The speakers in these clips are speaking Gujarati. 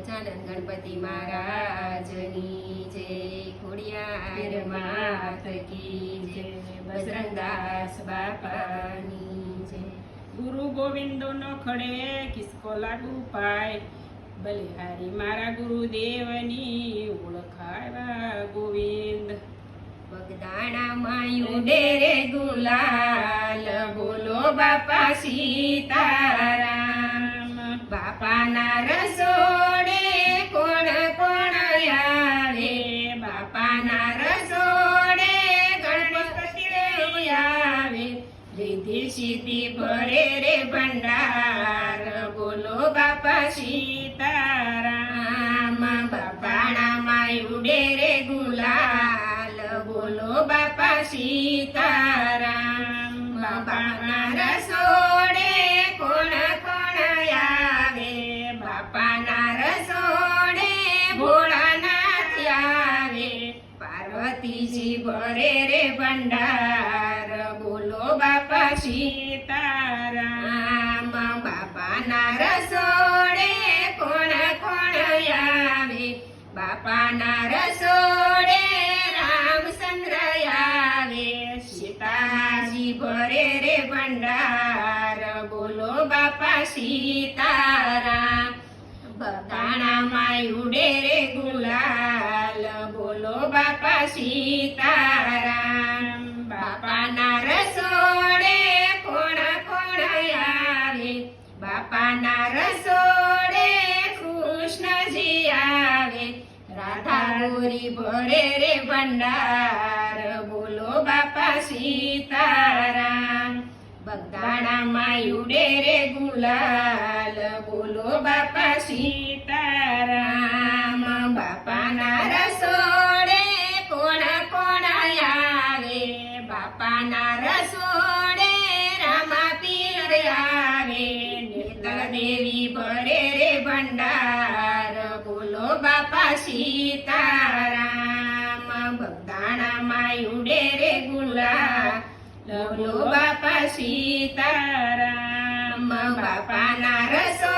ગજાનન ગણપતિ મહારાજની જય. ખોડિયાર માત કી જય. બજરંગદાસ બાપાની જય. ગુરુ ગોવિંદો નો ખડે કિસકો લાગુ પાય. બલિહારી મારા ગુરુદેવની ઓળખાવા ગોવિંદ. બગદાણા માયું ડેરે ગુલાલ. બોલો બાપા સીતારામ. બાપાના રસોડે ગણપતિ આવે. રીધિ સીધી ભરે રે ભંડાર. બોલો બાપા સીતારામ. બાપાણામાં ઉડે રે ગુલાલ. બોલો બાપા સીતારામ. બાપાના રસોડે કોણ કોણ આવે? બાપાના રસોડે ભોળ પાર્વતીજી ભરે રે ભંડાર. બોલો બાપા સીતારામ. બાપાના રસોડે કોણ કોણ આવે? બાપાના રસોડે રામચંદ્ર આવે. સીતાજી ભરે રે ભંડાર. બોલો બાપા સીતારામ. બગાણામાં ઉડે રે ગુલાલ બોલો બાપા સીતારામ બાપાના રસોડે કોણ કોણ આવે બાપાના રસોડે કૃષ્ણજી આવે રાધા ગોરી ભરે રે ભંડાર બોલો બાપા સીતારામ બગદાણામાં ઉડે રે ગુલાલ બોલો બાપા સીતારામ બાપાના રસોડે રામા પીર આવે, નેત્ર દેવી ભરે રે ભંડાર. બોલો બાપા સીતારામ, બગદાણા માયુડે રે ગુલા બોલો બાપા સીતારામ, બાપાના રસોડે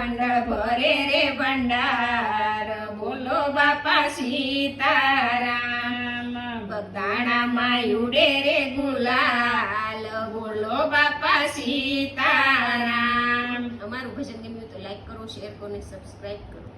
મંડળ ભરે રે ભંડાર, બોલો બાપા સીતારામ બગદાણામાં ઉડે રે ગુલાલ, બોલો બાપા સીતારામ. અમારું ભજન ગમ્યું તો લાઈક કરો શેર કરો અને સબસ્ક્રાઇબ કરો.